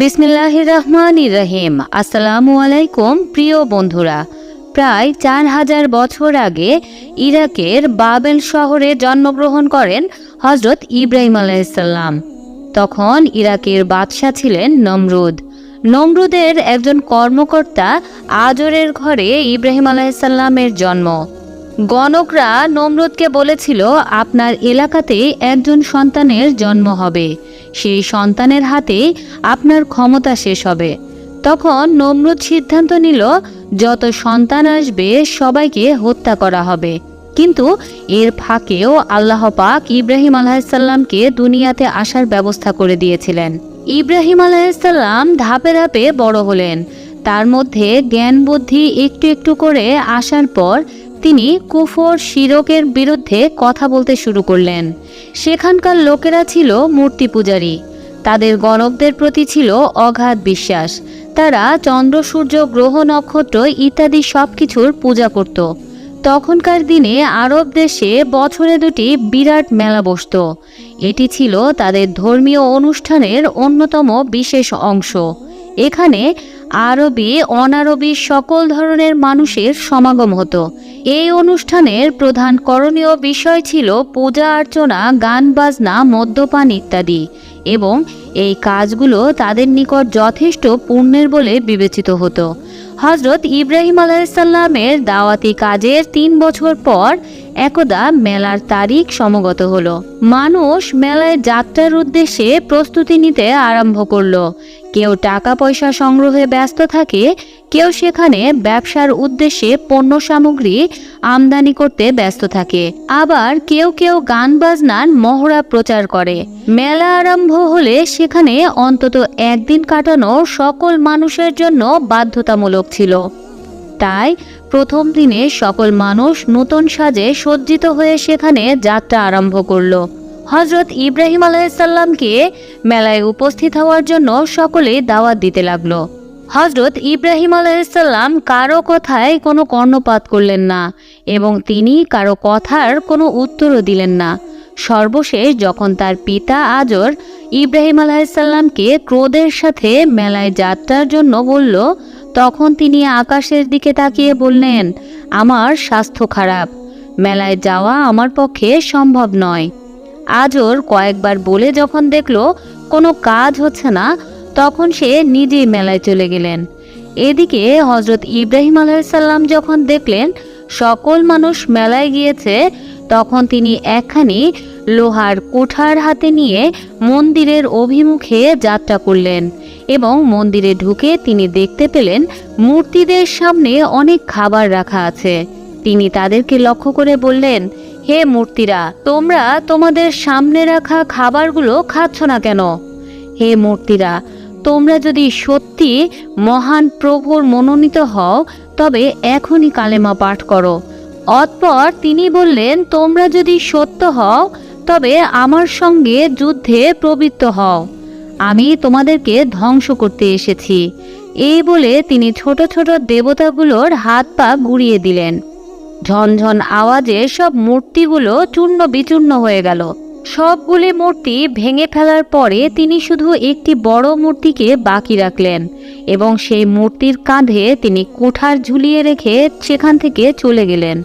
বিসমিল্লাহ রহমান রহিম আসসালামু আলাইকুম প্রিয় বন্ধুরা। প্রায় চার হাজার বছর আগে ইরাকের বাবেল শহরে জন্মগ্রহণ করেন হজরত ইব্রাহিম আলাইসাল্লাম তখন ইরাকের বাদশাহ ছিলেন নমরুদ। নমরুদের একজন কর্মকর্তা আজরের ঘরে ইব্রাহিম আলাইসাল্লামের জন্ম। গণকরা নমরুদকে বলেছিল, আপনার এলাকাতে একজন সন্তানের জন্ম হবে। সেই সন্তানের হাতে আপনার ক্ষমতা শেষ হবে। তখন নমরুদ সিদ্ধান্ত নিল, যত সন্তান আসবে, সবাইকে হত্যা করা হবে। কিন্তু এর ফাঁকেও আল্লাহ পাক ইব্রাহিম আলাহিসাল্লামকে দুনিয়াতে আসার ব্যবস্থা করে দিয়েছিলেন। ইব্রাহিম আলাহিসাল্লাম ধাপে ধাপে বড় হলেন। তার মধ্যে জ্ঞান বুদ্ধি একটু একটু করে আসার পর তিনি কুফর, শিরকের বিরুদ্ধে কথা বলতে শুরু করলেন। সেখানকার লোকেরা ছিল মূর্তি পূজারী। তাদের গণকদের প্রতি ছিল অগাধ বিশ্বাস। তারা চন্দ্র, সূর্য, গ্রহ, নক্ষত্র ইত্যাদি সব কিছুর পূজা করত। তখনকার দিনে আরব দেশে বছরে দুটি বিরাট মেলা বসত। এটি ছিল তাদের ধর্মীয় অনুষ্ঠানের অন্যতম বিশেষ অংশ। এখানে আরবি, অনারবি সকল ধরনের মানুষের সমাগম হতো। এই অনুষ্ঠানের প্রধান করণীয় বিষয় ছিল পূজা অর্চনা, গান বাজনা, মদ্যপান ইত্যাদি এবং এই কাজগুলো তাদের নিকট যথেষ্ট পুণ্যের বলে বিবেচিত হতো। হজরত ইব্রাহিম আলাইসাল্লামের দাওয়াতি কাজের তিন বছর পর একদা মেলার তারিখ সমগত হলো। মানুষ মেলায় যাত্রার উদ্দেশ্যে প্রস্তুতি নিতে আরম্ভ করল। কেউ টাকা পয়সা সংগ্রহে ব্যস্ত থাকে, কেউ সেখানে ব্যবসার উদ্দেশ্যে পণ্য সামগ্রী আমদানি করতে ব্যস্ত থাকে। আবার কেউ কেউ গান বাজনার মহড়া প্রচার করে। মেলা আরম্ভ হলে সেখানে অন্তত একদিন কাটানো সকল মানুষের জন্য বাধ্যতামূলক ছিল। তাই প্রথম দিনে সকল মানুষ নতুন সাজে সজ্জিত হয়ে সেখানে যাত্রা আরম্ভ করল। হজরত ইব্রাহিম আলাইসাল্লামকে মেলায় উপস্থিত হওয়ার জন্য সকলে দাওয়াত দিতে লাগল। হজরত ইব্রাহিম আলাইসাল্লাম কারও কথায় কোনো কর্ণপাত করলেন না এবং তিনি কারও কথার কোনো উত্তরও দিলেন না। সর্বশেষ যখন তার পিতা আজর ইব্রাহিম আলাইসাল্লামকে ক্রোধের সাথে মেলায় যাত্রার জন্য বলল, তখন তিনি আকাশের দিকে তাকিয়ে বললেন, আমার স্বাস্থ্য খারাপ। মেলায় যাওয়া আমার পক্ষে সম্ভব নয়। আজর কয়েকবার বলে যখন দেখল কোনো কাজ হচ্ছে না, তখন সে নিজেই মেলায় চলে গেলেন। এদিকে হজরত ইব্রাহিম আলাইসাল্লাম যখন দেখলেন সকল মানুষ মেলায় গিয়েছে, তখন তিনি একখানি লোহার কোঠার হাতে নিয়ে মন্দিরের অভিমুখে যাত্রা করলেন এবং মন্দিরে ঢুকে তিনি দেখতে পেলেন মূর্তিদের সামনে অনেক খাবার রাখা আছে। তিনি তাদেরকে লক্ষ্য করে বললেন হে মূর্তিরা, তোমরা তোমাদের সামনে রাখা খাবারগুলো খাচ্ছ না কেন? হে মূর্তিরা, তোমরা যদি সত্যি মহান প্রভুর মনোনীত হও, তবে এখনই কালেমা পাঠ করো। অতপর তিনি বললেন, তোমরা যদি সত্য হও, তবে আমার সঙ্গে যুদ্ধে প্রবৃত্ত হও। আমি তোমাদেরকে ধ্বংস করতে এসেছি। এই বলে তিনি ছোট ছোট দেবতাগুলোর হাত পা গুড়িয়ে দিলেন। ঝনঝন আওয়াজে সব মূর্তিগুলো চূর্ণ বিচূর্ণ হয়ে গেল। সবগুলি মূর্তি ভেঙে ফেলার পরে তিনি শুধু একটি বড় মূর্তিকে বাকি রাখলেন এবং সেই মূর্তির কাঁধে তিনি কুঠার ঝুলিয়ে রেখে সেখান থেকে চলে গেলেন।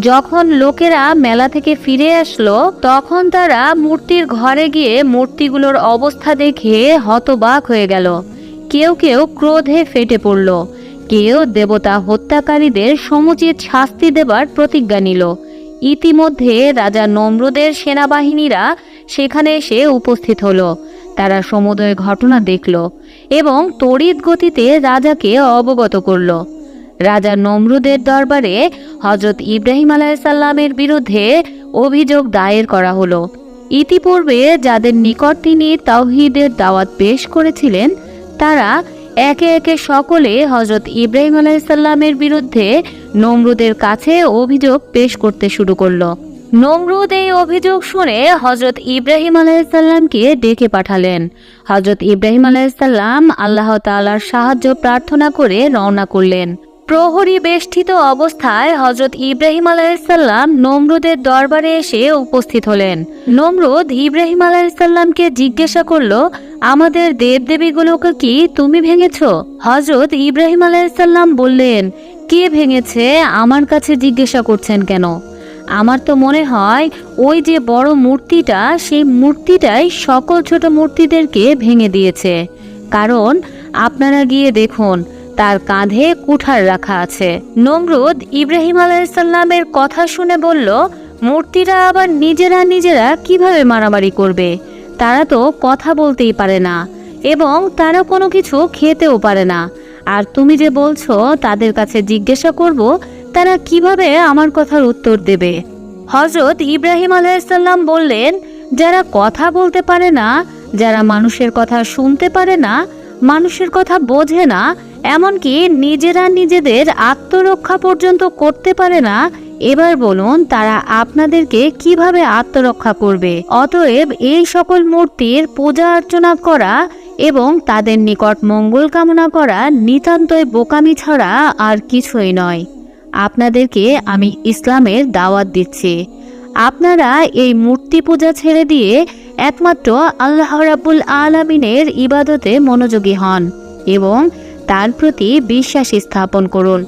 যখন লোকেরা মেলা থেকে ফিরে আসলো, তখন তারা মূর্তির ঘরে গিয়ে মূর্তিগুলোর অবস্থা দেখে হতবাক হয়ে গেল। কেউ কেউ ক্রোধে ফেটে পড়ল কেউ দেবতা হত্যাকারীদের সমুচিত শাস্তি দেবার প্রতিজ্ঞা নিল। ইতিমধ্যে রাজা নমরুদের সেনাবাহিনীরা সেখানে এসে উপস্থিত হলো। তারা সমুদয় ঘটনা দেখল এবং তড়িৎ গতিতে রাজাকে অবগত করল। রাজা নমরুদের দরবারে হজরত ইব্রাহিম আলাইসাল্লামের বিরুদ্ধে অভিযোগ দায়ের করা হলো। ইতিপূর্বে যাদের নিকট তিনি তাওহিদের দাওয়াত পেশ করেছিলেন, তারা একে একে সকলে হজরত ইব্রাহিম আলাইসাল্লামের বিরুদ্ধে নমরুদের কাছে অভিযোগ পেশ করতে শুরু করল। নমরুদ এই অভিযোগ শুনে হজরত ইব্রাহিম আলাইসাল্লামকে ডেকে পাঠালেন। হজরত ইব্রাহিম আলাইসাল্লাম আল্লাহ তালার সাহায্য প্রার্থনা করে রওনা করলেন। প্রহরী বেষ্টিত অবস্থায় হজরত ইব্রাহিম আলাইসাল্লাম নমরুদের দরবারে এসে উপস্থিত হলেন। নমরুদ ইব্রাহিম আলাইসাল্লামকে জিজ্ঞাসা করল, আমাদের দেবদেবীগুলোকে কি তুমি ভেঙেছ? হজরত ইব্রাহিম আলাইসাল্লাম বললেন, কে ভেঙেছে আমার কাছে জিজ্ঞাসা করছেন কেন? আমার তো মনে হয় ওই যে বড় মূর্তিটা, সেই মূর্তিটাই সকল ছোট মূর্তিদেরকে ভেঙে দিয়েছে। কারণ আপনারা গিয়ে দেখুন তার কাঁধে কুঠার রাখা আছে। নমরুদ ইব্রাহিম আলাইসাল্লামের কথা শুনে বলল মূর্তিরা আবার নিজেরা নিজেরা কীভাবে মারামারি করবে? তারা তো কথা বলতেই পারে না এবং তারা কোনো কিছু খেতেও পারে না। আর তুমি যে বলছো, তাদের কাছে জিজ্ঞাসা করব, তারা কীভাবে আমার কথার উত্তর দেবে? হজরত ইব্রাহিম আলাইসাল্লাম বললেন, যারা কথা বলতে পারে না, যারা মানুষের কথা শুনতে পারে না, মানুষের কথা বোঝে না এমনকি নিজেরা নিজেদের আত্মরক্ষা পর্যন্ত করতে পারে না। এবার বলুন, তারা আপনাদেরকে কীভাবে আত্মরক্ষা করবে? অতএব এই সকল মূর্তির পূজা অর্চনা করা এবং তাদের নিকট মঙ্গল কামনা করা নিতান্তই বোকামি ছাড়া আর কিছুই নয়। আপনাদেরকে আমি ইসলামের দাওয়াত দিচ্ছি। আপনারা এই মূর্তি পূজা ছেড়ে দিয়ে একমাত্র আল্লাহ রাব্বুল আলামিনের ইবাদতে মনোযোগী হন এবং তার প্রতি বিশ্বাস স্থাপন করুন।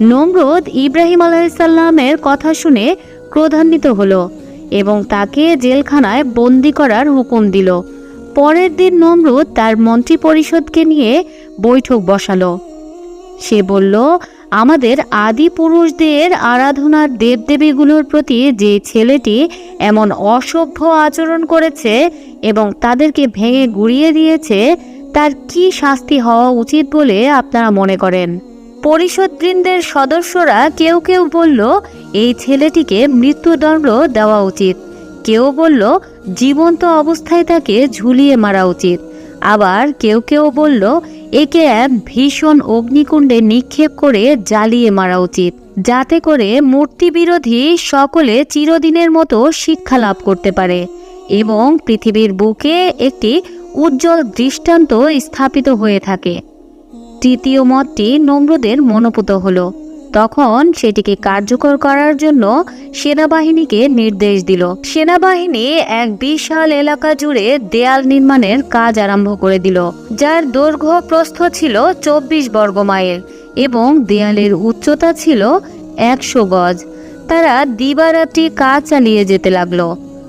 নমরুদ ইব্রাহিম আলাইসাল্লামের কথা শুনে ক্রোধান্বিত হলো এবং তাকে জেলখানায় বন্দি করার হুকুম দিল। পরের দিন নমরুদ তার মন্ত্রী পরিষদকে নিয়ে বৈঠক বসালো। সে বলল, আমাদের আদি পুরুষদের আরাধনার দেবদেবীগুলোর প্রতি যে ছেলেটি এমন অসভ্য আচরণ করেছে এবং তাদেরকে ভেঙে গুড়িয়ে দিয়েছে তার কি শাস্তি হওয়া উচিত বলে আপনারা মনে করেন? পরিষদবৃন্দের সদস্যরা কেউ কেউ বলল, এই ছেলেটিকে মৃত্যুদণ্ড দেওয়া উচিত। কেউ বলল, জীবন্ত অবস্থায় তাকে ঝুলিয়ে মারা উচিত। আবার কেউ কেউ বলল, একে এক ভীষণ অগ্নিকুণ্ডে নিক্ষেপ করে জ্বালিয়ে মারা উচিত, যাতে করে মূর্তি বিরোধী সকলে চিরদিনের মতো শিক্ষা লাভ করতে পারে। এবং পৃথিবীর বুকে একটি উজ্জ্বল দৃষ্টান্ত স্থাপিত হয়ে থাকে। তৃতীয় মতটি নম্রদের মনোপুত হলো। তখন সেটিকে কার্যকর করার জন্য সেনাবাহিনীকে নির্দেশ দিল। সেনাবাহিনী এক বিশাল এলাকা জুড়ে দেয়াল নির্মাণের কাজ আরম্ভ করে দিল, যার দৈর্ঘ্য প্রস্থ ছিল চব্বিশ বর্গ মাইল এবং দেয়ালের উচ্চতা ছিল একশো গজ। তারা দিবারাত্রি কাজ চালিয়ে যেতে লাগল।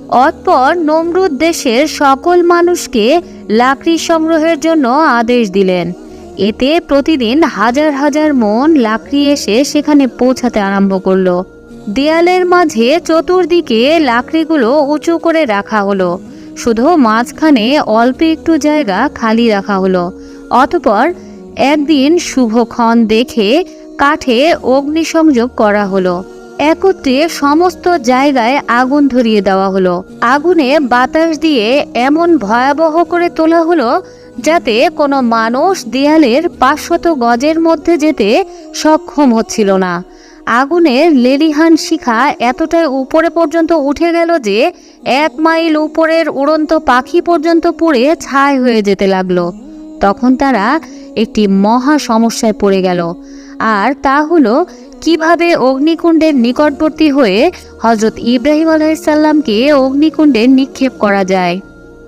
অতপর নমরুদ দেশের সকল মানুষকে লাকড়ি সংগ্রহের জন্য আদেশ দিলেন। এতে প্রতিদিন হাজার হাজার মন লাকড়ি এসে সেখানে পৌঁছাতে আরম্ভ করল। দেয়ালের মাঝে চতুর্দিকে লাকড়িগুলো উঁচু করে রাখা হলো। শুধু মাঝখানে অল্প একটু জায়গা খালি রাখা হলো। অতপর একদিন শুভক্ষণ দেখে কাঠে অগ্নিসংযোগ করা হলো। একত্রে সমস্ত জায়গায় আগুন ধরিয়ে দেওয়া হলো। আগুনে বাতাস দিয়ে এমন ভয়াবহ করে তোলা হলো যাতে কোনো মানুষ দেয়ালের পাঁচশত গজের মধ্যে যেতে সক্ষম হচ্ছিল না। আগুনের লেলিহান শিখা এতটাই উপরে পর্যন্ত উঠে গেল যে এক মাইল উপরের উড়ন্ত পাখি পর্যন্ত পুড়ে ছাই হয়ে যেতে লাগল। তখন তারা একটি মহা সমস্যায় পড়ে গেল। আর তা হলো কীভাবে অগ্নিকুণ্ডের নিকটবর্তী হয়ে হজরত ইব্রাহিম আলাইসাল্লামকে অগ্নিকুণ্ডে নিক্ষেপ করা যায়?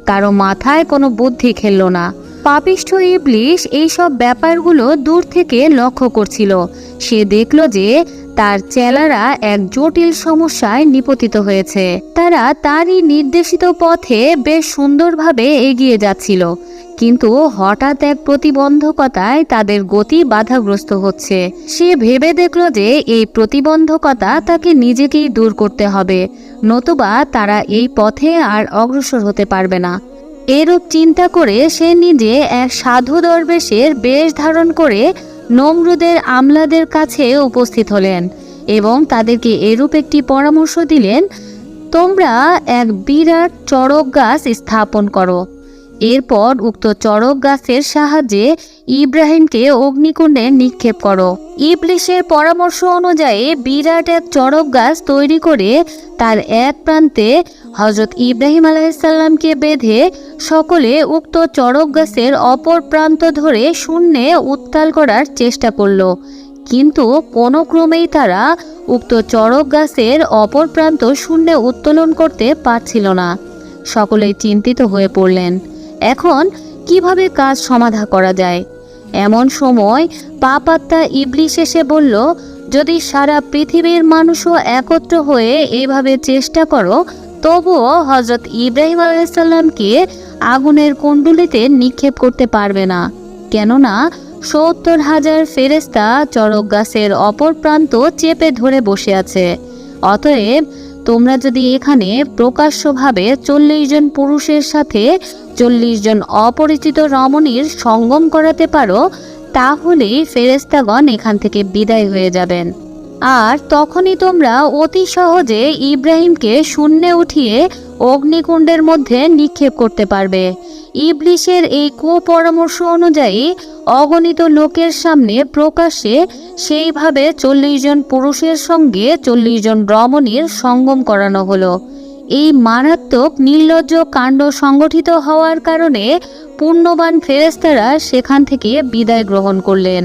কারও মাথায় কোনো বুদ্ধি খেলল না। পাপিষ্ঠ ইবলিশ এইসব ব্যাপারগুলো দূর থেকে লক্ষ্য করছিল। সে দেখল যে তার চেলারা এক জটিল সমস্যায় নিপতিত হয়েছে। তারা তারই নির্দেশিত পথে বেশ সুন্দরভাবে এগিয়ে যাচ্ছিল। কিন্তু হঠাৎ এক প্রতিবন্ধকতায় তাদের গতি বাধাগ্রস্ত হচ্ছে। সে ভেবে দেখল যে এই প্রতিবন্ধকতা তাকে নিজেকেই দূর করতে হবে, নতুবা তারা এই পথে আর অগ্রসর হতে পারবে না। এরূপ চিন্তা করে সে নিজে এক সাধু দরবেশের বেশ ধারণ করে নমরুদের আমলাদের কাছে উপস্থিত হলেন এবং তাদেরকে এরূপ একটি পরামর্শ দিলেন, তোমরা এক বিরাট চড়ক গাছ স্থাপন করো। এরপর উক্ত চড়ক গাছের সাহায্যে ইব্রাহিমকে অগ্নিকুণ্ডে নিক্ষেপ করো। ইবলিশের পরামর্শ অনুযায়ী বিরাট এক চড়ক গাছ তৈরি করে তার এক প্রান্তে হজরত ইব্রাহিম আলাইসাল্লামকে বেঁধে সকলে উক্ত চড়ক গাছের অপর প্রান্ত ধরে শূন্যে উত্তাল করার চেষ্টা করল। কিন্তু কোনো ক্রমেই তারা উক্ত চড়ক গাছের অপর প্রান্ত শূন্যে উত্তোলন করতে পারছিল না। সকলেই চিন্তিত হয়ে পড়লেন। এখন কীভাবে কাজ সমাধা করা যায়? এমন সময় পাপাত্তা ইবলিশ এসে বলল, যদি সারা পৃথিবীর মানুষও একত্র হয়ে এভাবে চেষ্টা করো, তবুও হজরত ইব্রাহিম আলাইসাল্লামকে আগুনের কুণ্ডুলিতে নিক্ষেপ করতে পারবে না। কেননা সত্তর হাজার ফেরেস্তা চড়ক গাছের অপর প্রান্ত চেপে ধরে বসে আছে। অতএব তোমরা যদি এখানে প্রকাশ্যভাবে চল্লিশ জন পুরুষের সাথে চল্লিশ জন অপরিচিত রমণীর সঙ্গম করাতে পারো তাহলেই ফেরেস্তাগণ এখান থেকে বিদায় হয়ে যাবেন। আর তখনই তোমরা অতি সহজে ইব্রাহিমকে শূন্যে উঠিয়ে অগ্নিকুণ্ডের মধ্যে নিক্ষেপ করতে পারবে। ইবলিশের এই কুপরামর্শ অনুযায়ী অগণিত লোকের সামনে প্রকাশ্যে সেইভাবে চল্লিশ জন পুরুষের সঙ্গে চল্লিশ জন রমণীর সঙ্গম করানো হলো। এই মারাত্মক নির্লজ্জ কাণ্ড সংগঠিত হওয়ার কারণে পুণ্যবান ফেরেস্তারা সেখান থেকে বিদায় গ্রহণ করলেন।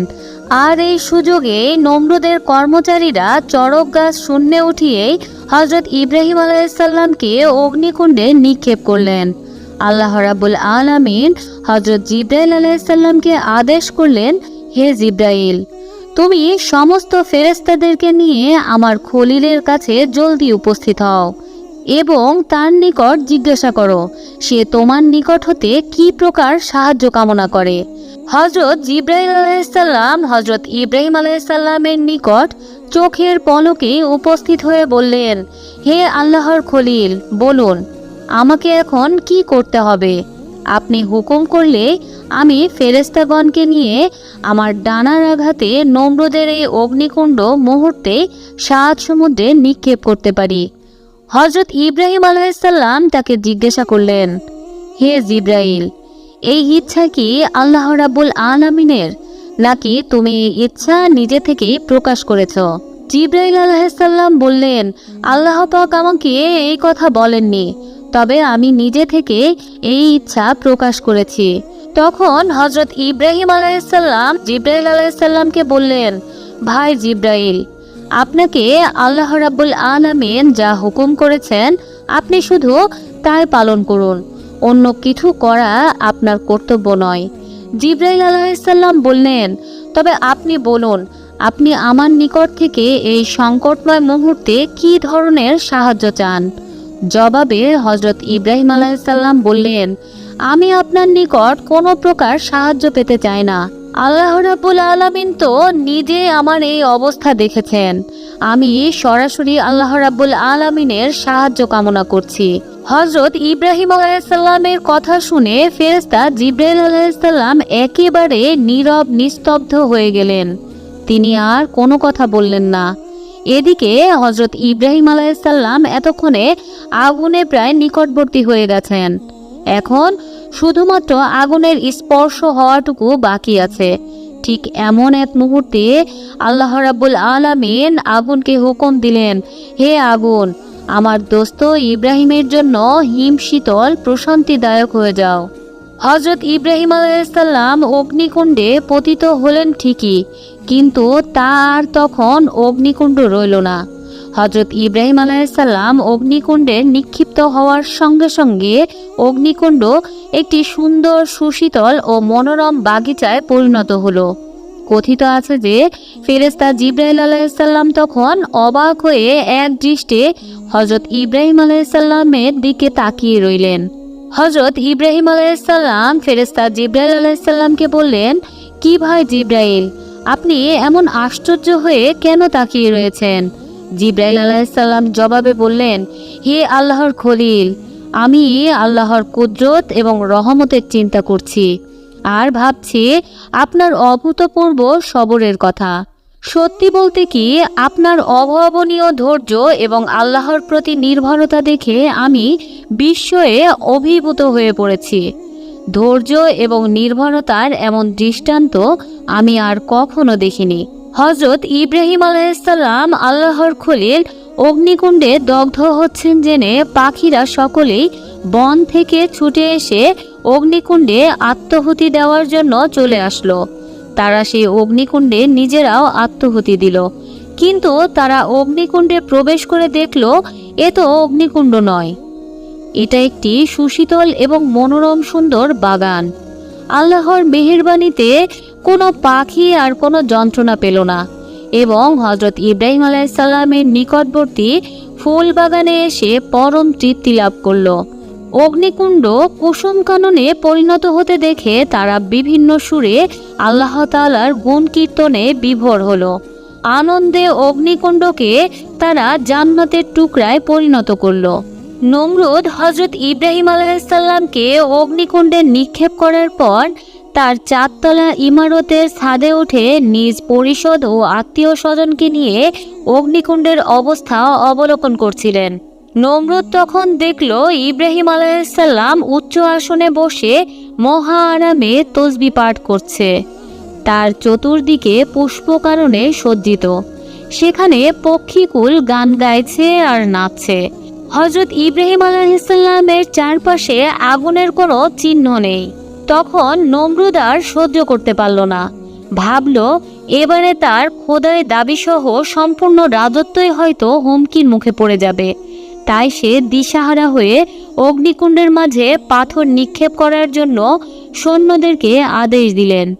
আর এই সুযোগে নমরুদের কর্মচারীরা চড়ক গাছ শূন্যে উঠিয়েই হজরত ইব্রাহিম আলাইসাল্লামকে অগ্নিকুণ্ডে নিক্ষেপ করলেন। আল্লাহ রাবুল আলামিন হজরত জিব্রাইল আলাইসাল্লামকে আদেশ করলেন, হে জিব্রাইল, তুমি সমস্ত ফেরেস্তাদেরকে নিয়ে আমার খলিলের কাছে জলদি উপস্থিত হও। এবং তার নিকট জিজ্ঞাসা করো, সে তোমার নিকট হতে কি প্রকার সাহায্য কামনা করে? হজরত জিব্রাহিম আলাইসাল্লাম হজরত ইব্রাহিম আলাইসাল্লামের নিকট চোখের পলকে উপস্থিত হয়ে বললেন, হে আল্লাহর খলিল, বলুন, আমাকে এখন কি করতে হবে? আপনি হুকুম করলে আমি ফেরেস্তাগণকে নিয়ে আমার ডানার আঘাতে নম্রদের এই অগ্নিকুণ্ড মুহূর্তে সাত সমুদ্রে নিক্ষেপ করতে পারি। হজরত ইব্রাহিম আলাইসাল্লাম তাকে জিজ্ঞাসা করলেন, হে জিব্রাইল, এই ইচ্ছা কি আল্লাহ রাব্বুল আলামিনের? নাকি তুমি ইচ্ছা নিজে থেকেই প্রকাশ করেছ? জিব্রাইল আলাইসাল্লাম বললেন, আল্লাহ পাক আমাকে এই কথা বলেননি, তবে আমি নিজে থেকে এই ইচ্ছা প্রকাশ করেছি। তখন হজরত ইব্রাহিম আলাইসাল্লাম জিব্রাইল আলাইসাল্লামকে বললেন, ভাই জিব্রাইল আপনাকে আল্লাহ রাব্বুল আলামিন যা হুকুম করেছেন, আপনি শুধু তাই পালন করুন। অন্য কিছু করা আপনার কর্তব্য নয়। জিব্রাইল আলাইসাল্লাম বললেন, তবে আপনি বলুন, আপনি আমার নিকট থেকে এই সংকটময় মুহূর্তে কি ধরনের সাহায্য চান? জবাবে হজরত ইব্রাহিম আলাইসাল্লাম বললেন, আমি আপনার নিকট কোনো প্রকার সাহায্য পেতে চাই না। আল্লাহ রাবুল আলমিন তো নিজে আমার এই অবস্থা দেখেছেন। আমি সরাসরি আল্লাহ রাবুল আলমিনের সাহায্য কামনা করছি। হজরত ইব্রাহিম আলাইসাল্লামের কথা শুনে ফেরেস্তা জিব্রাইল আলাইসাল্লাম একেবারে নীরব, নিস্তব্ধ হয়ে গেলেন। তিনি আর কোনো কথা বললেন না। এদিকে হজরত ইব্রাহিম আলাইসাল্লাম এতক্ষণে আগুনে প্রায় নিকটবর্তী হয়ে গেছেন। এখন শুধুমাত্র আগুনের স্পর্শ হওয়াটুকু বাকি আছে। ঠিক এমন এক মুহূর্তে আল্লাহ রাব্বুল আলামিন আগুনকে হুকুম দিলেন, হে আগুন, আমার দোস্ত ইব্রাহিমের জন্য হিম শীতল প্রশান্তিদায়ক হয়ে যাও। হজরত ইব্রাহিম আলাইসাল্লাম অগ্নিকুণ্ডে পতিত হলেন ঠিকই, কিন্তু তার তখন অগ্নিকুণ্ড রইল না। হজরত ইব্রাহিম আলাইসাল্লাম অগ্নিকুণ্ডে নিক্ষিপ্ত হওয়ার সঙ্গে সঙ্গে অগ্নিকুণ্ড একটি সুন্দর সুশীতল ও মনোরম বাগিচায় পরিণত হলো। কথিত আছে যে ফেরেস্তা জিব্রাইল আলাইসাল্লাম তখন অবাক হয়ে এক দৃষ্টে হজরত ইব্রাহিম আলাইসাল্লামের দিকে তাকিয়ে রইলেন। হজরত ইব্রাহিম আলাইসাল্লাম ফেরেস্তা জিব্রাইল আলাইসাল্লামকে বললেন, কি ভাই জিব্রাইল, আপনি এমন আশ্চর্য হয়ে কেন তাকিয়ে রয়েছেন? জিব্রাইল আলাইসাল্লাম জবাবে বললেন, হে আল্লাহর খলিল, আমি আল্লাহর কুদরত এবং রহমতের চিন্তা করছি। আর ভাবছি আপনার অভূতপূর্ব সবরের কথা। সত্যি বলতে কি, আপনার অভাবনীয় ধৈর্য এবং আল্লাহর প্রতি নির্ভরতা দেখে আমি বিস্ময়ে অভিভূত হয়ে পড়েছি। ধৈর্য এবং নির্ভরতার এমন দৃষ্টান্ত আমি আর কখনো দেখিনি। হজরত ইব্রাহিম আলাইসাল্লাম আল্লাহর খলিল অগ্নিকুণ্ডে দগ্ধ হচ্ছেন জেনে পাখিরা সকলেই বন থেকে ছুটে এসে অগ্নিকুণ্ডে আত্মহুতি দেওয়ার জন্য চলে আসলো। তারা সেই অগ্নিকুণ্ডে নিজেরাও আত্মহতি দিল। কিন্তু তারা অগ্নিকুণ্ডে প্রবেশ করে দেখল, এ তো অগ্নিকুণ্ড নয়। এটা একটি সুশীতল এবং মনোরম সুন্দর বাগান। আল্লাহর মেহেরবানিতে কোনো পাখি আর কোনো যন্ত্রণা পেল না এবং হজরত ইব্রাহিম আলাইসাল্লামের নিকটবর্তী ফুল বাগানে এসে পরম তৃপ্তি লাভ করল। অগ্নিকুণ্ড কুসুম কাননে পরিণত হতে দেখে তারা বিভিন্ন সুরে আল্লাহ তালার গুণ কীর্তনে বিভোর হলো। আনন্দে অগ্নিকুণ্ডকে তারা জান্নাতের টুকরায় পরিণত করল। নমরুদ হজরত ইব্রাহিম আলাইসাল্লামকে অগ্নিকুণ্ডে নিক্ষেপ করার পর তার চারতলা ইমারতের ছাদে উঠে নিজ পরিষদ ও আত্মীয় স্বজনকে নিয়ে অগ্নিকুণ্ডের অবস্থা অবলোকন করছিলেন। নমরুদ তখন দেখল ইব্রাহিম আলাইসাল্লাম উচ্চ আসনে বসে মহা আরামে তসবি পাঠ করছে। তার চতুর্দিকে পুষ্পকারণে সজ্জিত। সেখানে পক্ষীকুল গান গাইছে আর নাচছে। হজরত ইব্রাহিম আলাহিসাল্লামের চারপাশে আগুনের কোনো চিহ্ন নেই। তখন নমরুদ আর সহ্য করতে পারল না। ভাবল, এবারে তার খোদায় দাবিসহ সম্পূর্ণ রাজত্বই হয়তো হুমকির মুখে পড়ে যাবে। তাই সে দিশাহারা হয়ে অগ্নিকুণ্ডের মাঝে পাথর নিক্ষেপ করার জন্য সৈন্যদেরকে আদেশ দিলেন।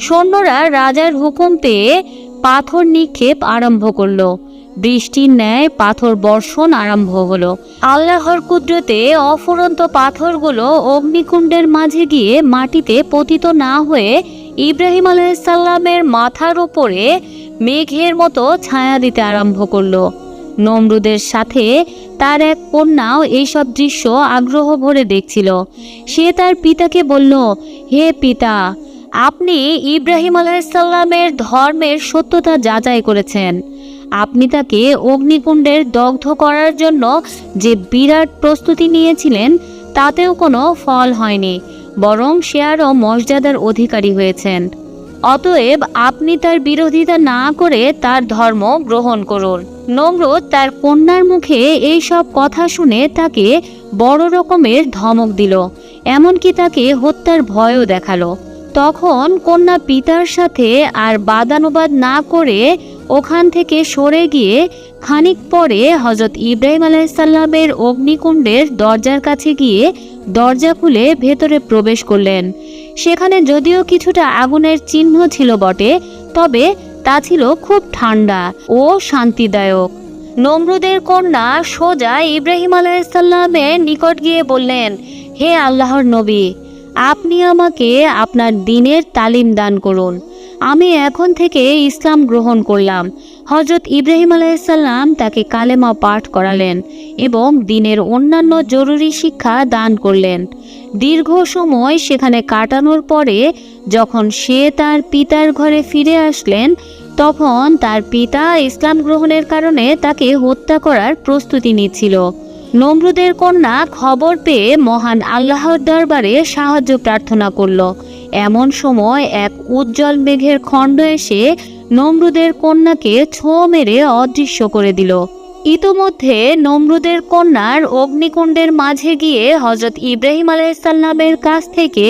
সৈন্যরা রাজার হুকুম পেয়ে পাথর নিক্ষেপ আরম্ভ করল। বৃষ্টির ন্যায়, পাথর বর্ষণ আরম্ভ হলো। আল্লাহর কুদরতে অফুরন্ত পাথরগুলো অগ্নিকুণ্ডের মাঝে গিয়ে মাটিতে পতিত না হয়ে ইব্রাহিম আলাইসাল্লামের মাথার ওপরে মেঘের মতো ছায়া দিতে আরম্ভ করল। নমরুদের সাথে তার এক কন্যাও এইসব দৃশ্য আগ্রহ ভরে দেখছিল। সে তার পিতাকে বলল, হে পিতা আপনি ইব্রাহিম আলাইসাল্লামের ধর্মের সত্যতা যাচাই করেছেন। আপনি তাকে অগ্নিকুণ্ডের দগ্ধ করার জন্য যে বিরাট প্রস্তুতি নিয়েছিলেন, তাতেও কোনো ফল হয়নি, বরং সে আরও মর্যাদার অধিকারী হয়েছেন। অতএব আপনি তার বিরোধিতা না করে তার ধর্ম গ্রহণ করুন। নমরুদ তার কন্যার মুখে এই সব কথা শুনে তাকে বড় রকমের ধমক দিল, এমনকি তাকে হত্যার ভয়ও দেখাল। তখন কন্যা পিতার সাথে আর বাদানুবাদ না করে ওখান থেকে সরে গিয়ে খানিক পরে হজরত ইব্রাহিম আলাইসাল্লামের অগ্নিকুণ্ডের দরজার কাছে গিয়ে দরজা খুলে ভেতরে প্রবেশ করলেন। সেখানে যদিও কিছুটা আগুনের চিহ্ন ছিল বটে, তবে তা ছিল খুব ঠান্ডা ও শান্তিদায়ক। নমরুদের কন্যা সোজা ইব্রাহিম আলাইসাল্লামের নিকট গিয়ে বললেন, হে আল্লাহর নবী আপনি আমাকে আপনার দিনের তালিম দান করুন। আমি এখন থেকে ইসলাম গ্রহণ করলাম। হজরত ইব্রাহিম আলাইসাল্লাম তাকে কালেমা পাঠ করালেন এবং দিনের অন্যান্য জরুরি শিক্ষা দান করলেন। দীর্ঘ সময় সেখানে কাটানোর পরে যখন সে তার পিতার ঘরে ফিরে আসলেন, তখন তার পিতা ইসলাম গ্রহণের কারণে তাকে হত্যা করার প্রস্তুতি নিচ্ছিল। নমরুদের কন্যা খবর পেয়ে মহান আল্লাহর দরবারে সাহায্য প্রার্থনা করল। এমন সময় এক উজ্জ্বল মেঘের খণ্ড এসে নমরুদের কন্যাকে ছো মেরে অদৃশ্য করে দিল। ইতোমধ্যে নমরুদের কন্যার অগ্নিকুণ্ডের মাঝে গিয়ে হজরত ইব্রাহিম আলাইসাল্লামের কাছ থেকে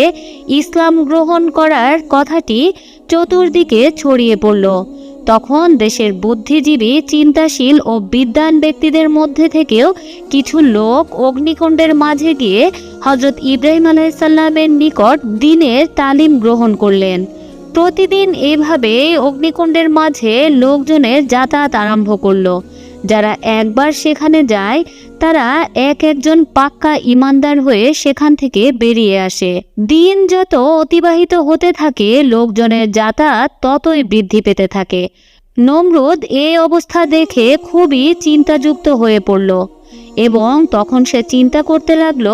ইসলাম গ্রহণ করার কথাটি চতুর্দিকে ছড়িয়ে পড়ল। তখন দেশের বুদ্ধিজীবী, চিন্তাশীল ও বিদ্যান ব্যক্তিদের মধ্যে থেকেও কিছু লোক অগ্নিকুণ্ডের মাঝে গিয়ে হজরত ইব্রাহিম আলাইসাল্লামের নিকট দিনের তালিম গ্রহণ করলেন। প্রতিদিন এভাবে অগ্নিকুণ্ডের মাঝে লোকজনের যাতায়াত আরম্ভ করল। যারা একবার সেখানে যায়, তারা এক একজন পাক্কা ইমানদার হয়ে সেখান থেকে বেরিয়ে আসে। দিন যত অতিবাহিত হতে থাকে, লোকজনের যাতায়াত ততই বৃদ্ধি পেতে থাকে। নমরুদ এই অবস্থা দেখে খুবই চিন্তাযুক্ত হয়ে পড়ল এবং তখন সে চিন্তা করতে লাগল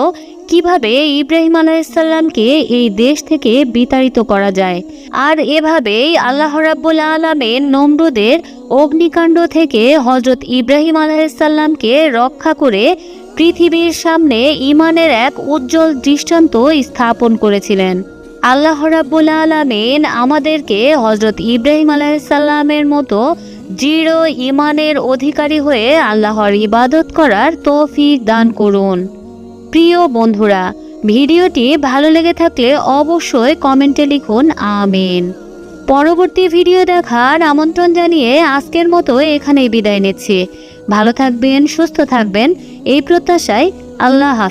কীভাবে ইব্রাহিম আলাইসাল্লামকে এই দেশ থেকে বিতাড়িত করা যায়? আর এভাবেই আল্লাহ রাব্বুল আলমের নমরুদের অগ্নিকাণ্ড থেকে হজরত ইব্রাহিম আলাইসাল্লামকে রক্ষা করে পৃথিবীর সামনে ইমানের এক উজ্জ্বল দৃষ্টান্ত স্থাপন করেছিলেন। আল্লাহ রাব্বুল আলমিন আমাদেরকে হজরত ইব্রাহিম আলাইসাল্লামের মতো দৃঢ় ইমানের অধিকারী হয়ে আল্লাহর ইবাদত করার তৌফিক দান করুন। প্রিয় বন্ধুরা, ভিডিওটি ভালো লেগে থাকলে অবশ্যই কমেন্টে লিখুন আমিন। পরবর্তী ভিডিও দেখার আমন্ত্রণ জানিয়ে আজকের মতো এখানেই বিদায় নিচ্ছি। ভালো থাকবেন, সুস্থ থাকবেন, এই প্রত্যাশায় আল্লাহ হাফিজ।